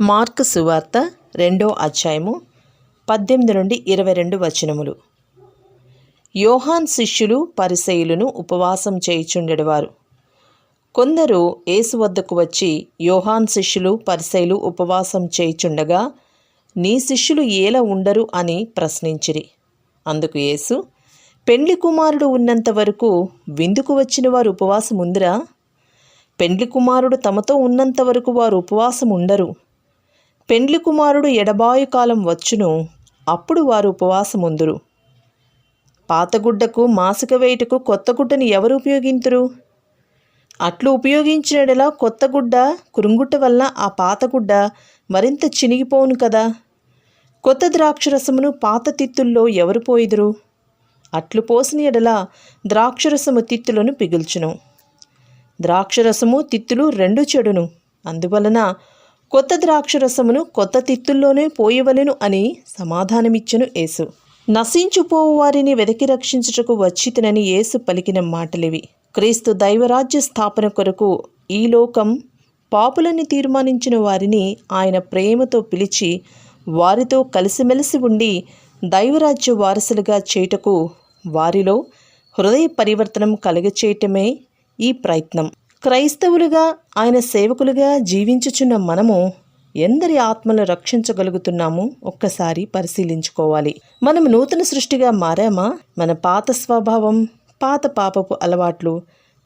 Mark సువార్త రెండో అధ్యాయము పద్దెనిమిది నుండి ఇరవై రెండు వచనములు. యోహాన్ శిష్యులు పరిసయులను ఉపవాసం చేయుచుండెడవారు. కొందరు యేసు వద్దకు వచ్చి యోహాన్ శిష్యులు పరిసయులు ఉపవాసం చేయుచుండగా నీ శిష్యులు ఏల ఉండరు అని ప్రశ్నించిరి. అందుకు యేసు పెండ్లి కుమారుడు ఉన్నంత వరకు విందుకు వచ్చిన వారు ఉపవాసం ఉందిరా పెండ్లి కుమారుడు తమతో ఉన్నంత వరకు వారు ఉపవాసం ఉండరు పెండ్లి కుమారుడు ఎడబాయు కాలం వచ్చును అప్పుడు వారు ఉపవాసముందురు. పాతగుడ్డకు మాసిక వేయుటకు కొత్త గుడ్డని ఎవరు ఉపయోగింతురు? అట్లు ఉపయోగించినడలా కొత్త గుడ్డ కురుంగుట్ట వల్ల ఆ పాతగుడ్డ మరింత చినిగిపోవును కదా? కొత్త ద్రాక్షరసమును పాత తిత్తుల్లో ఎవరు పోయిదురు? అట్లు పోసిన ఎడల ద్రాక్షరసము తిత్తులను పిగుల్చును. ద్రాక్షరసము తిత్తులు రెండు చెడును. అందువలన కొత్త ద్రాక్షరసమును కొత్త తిత్తుల్లోనే పోయవలెను అని సమాధానమిచ్చెను యేసు. నశించుపోవు వారిని వెదకి రక్షించుటకు వచ్చితనని యేసు పలికిన మాటలివి. క్రీస్తు దైవరాజ్య స్థాపన కొరకు ఈ లోకం పాపులని తీర్మానించిన వారిని ఆయన ప్రేమతో పిలిచి వారితో కలిసిమెలిసి ఉండి దైవరాజ్య వారసులుగా చేయుటకు వారిలో హృదయ పరివర్తనం కలుగచేయటమే ఈ ప్రయత్నం. క్రైస్తవులుగా ఆయన సేవకులుగా జీవించుచున్న మనము ఎందరి ఆత్మలు రక్షించగలుగుతున్నామో ఒక్కసారి పరిశీలించుకోవాలి. మనం నూతన సృష్టిగా మారామా? మన పాత స్వభావం పాత పాపపు అలవాట్లు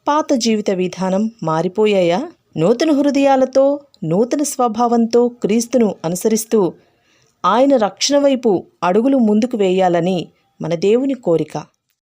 పాత జీవిత విధానం మారిపోయాయా? నూతన హృదయాలతో నూతన స్వభావంతో క్రీస్తును అనుసరిస్తూ ఆయన రక్షణ వైపు అడుగులు ముందుకు వేయాలని మన దేవుని కోరిక.